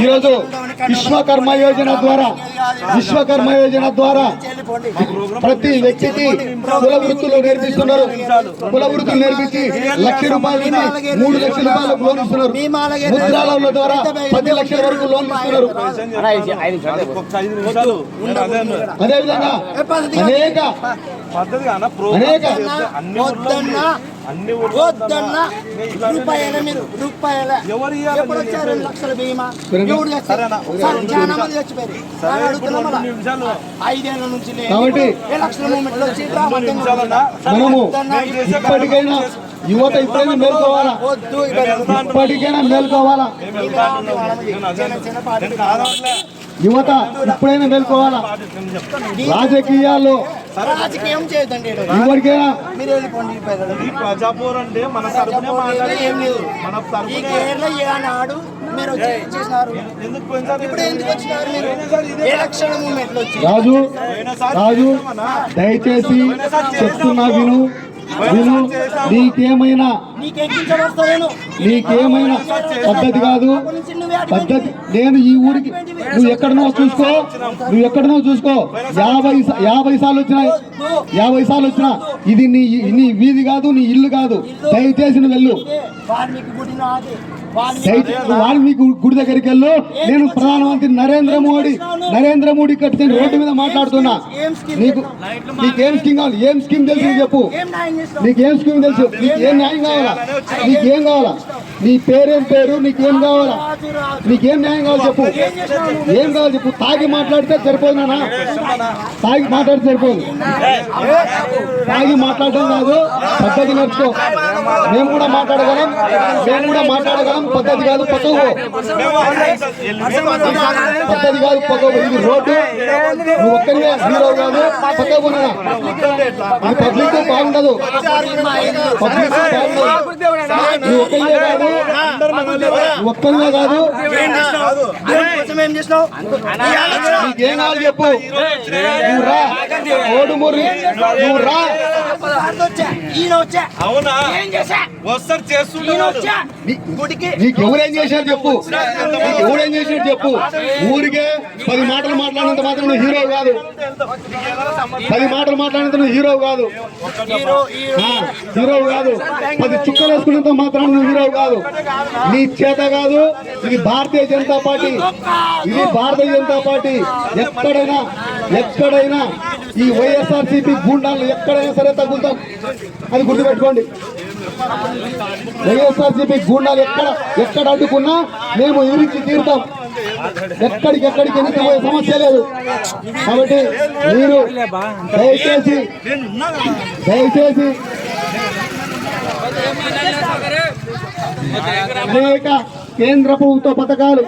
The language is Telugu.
ఈరోజు విశ్వకర్మ యోజన ద్వారా విశ్వకర్మ యోజన ద్వారా ప్రతి వ్యక్తికి కుల వృత్తులు నేర్పిస్తున్నారు. కుల వృత్తులు నేర్పించి లక్ష రూపాయల నుండి మూడు లక్షల రూపాయలకు లోన్ ఇస్తున్నారు. ముద్రాల ద్వారా పది లక్షల వరకు లోన్ ఇస్తున్నారు. అదేవిధంగా అనేక అనేక అన్ని వద్దన్నా. రూపాయల మీరు రూపాయల. ఎవరు ఎప్పుడు వచ్చారు రెండు లక్షల బీమా? సార్, చాలా మంది చచ్చిపోయారు. ఐదేళ్ళ నుంచి లేదు. కాబట్టి ఏ లక్షల మూమెంట్ వద్దన్నా. ఇప్పటికైనా యువత ఇప్పుడైనా మేల్కోవాలా? ఇప్పటికైనా మేల్కోవాలా. యువత ఇప్పుడైనా మేల్కోవాలా. రాజకీయాల్లో రాజకీయం చేయదండి మీరు వెళ్ళిపోండి ఈ ప్రజాపూర్ అంటే మన తరపునే మాట్లాడేది ఏం లేదు. మన ఈ తరపునే కేరళ ఏనాడు మీరు చేసినారు. ఎందుకు పోయినసారి ఇప్పుడు ఎందుకు వచ్చినారు మీరు? ఎలక్షన్ మూమెంట్లో వచ్చి. రాజు రాజు? దయచేసి చెప్తున్నా విను. విను నీకేమైనా నీకేమైనా పద్ధతి కాదు. పద్ధతి నేను ఈ ఊరికి నువ్వు ఎక్కడనో చూసుకో నువ్వు ఎక్కడనో చూసుకో. యాభై యాభై సార్లు వచ్చినాయి యాభై సార్లు వచ్చినా ఇది నీ నీ వీధి కాదు నీ ఇల్లు కాదు. దయచేసి నువ్వు వెళ్ళు. నువ్వు వాల్మీకి గుడి దగ్గరికి వెళ్ళు. నేను ప్రధానమంత్రి నరేంద్ర మోడీ నరేంద్ర మోడీ కట్టిన రోడ్డు మీద మాట్లాడుతున్నా. ఏం నీకు నీకేం స్కీమ్ కావాలి? ఏం స్కీమ్ తెలుసు చెప్పు. ఏం నీకేం స్కీమ్ తెలుసు? నీకు ఏం న్యాయం కావాలా? నీకేం కావాలా? నీ పేరేం పేరు? నీకేం కావాలా? నీకేం న్యాయం కావాలి చెప్పు. ఏం కావాలి చెప్పు? తాగి మాట్లాడితే సరిపోదునా తాగి మాట్లాడితే సరిపోదు. తాగి మాట్లాడడం కాదు పద్ధతి నేర్చుకో. మేము కూడా మాట్లాడగలం మేము కూడా మాట్లాడగలం పద్ధతి కాదు పక్కకు పద్ధతి కాదు పక్కకు. ఇది రోడ్డు. నువ్వు ఒక్కరివే హీరో కాదు పక్కకు పబ్లిక్ బాగుండదు. పబ్లిక్ బాగుండదు. నువ్వు ఒక్కరివే కాదు ఒక్కరివే కాదు. నీకేం కావాలి చెప్పు? నువ్వు రా. ఓడుమూరి నువ్వు రా. అంత వచ్చా. ఈయన వచ్చా. అవునా? ఏం చేశా? వస్తారు ఈయన చేస్తున్నారు వచ్చా. నీ- గుడికి. నీకు ఎవరేం చేశారు చెప్పు. ఎవరేం చేశాడు చెప్పు. ఊరికే పది మాటలు మాట్లాడినంత మాత్రం నువ్వు హీరో కాదు. పది మాటలు మాట్లాడినంత నువ్వు హీరో కాదు. హీరో కాదు. పది చుక్కలు వేసుకున్నంత మాత్రం నువ్వు హీరో కాదు. నీ చేత కాదు ఇది భారతీయ జనతా పార్టీ. ఇది భారతీయ జనతా పార్టీ. ఎక్కడైనా ఎక్కడైనా ఈ వైఎస్ఆర్సీపీ గుండాలు ఎక్కడైనా సరే తగ్గుతాం. అది గుర్తుపెట్టుకోండి. వైఎస్ఆర్సీపీ గుండాలు ఎక్కడ ఎక్కడ అడ్డుకున్నా మేము ఎదిరించి తీరుతాం. ఎక్కడికి ఎక్కడికి ఎన్నిక పోయే సమస్య లేదు. కాబట్టి మీరు దయచేసి దయచేసి అనేక కేంద్ర ప్రభుత్వ పథకాలు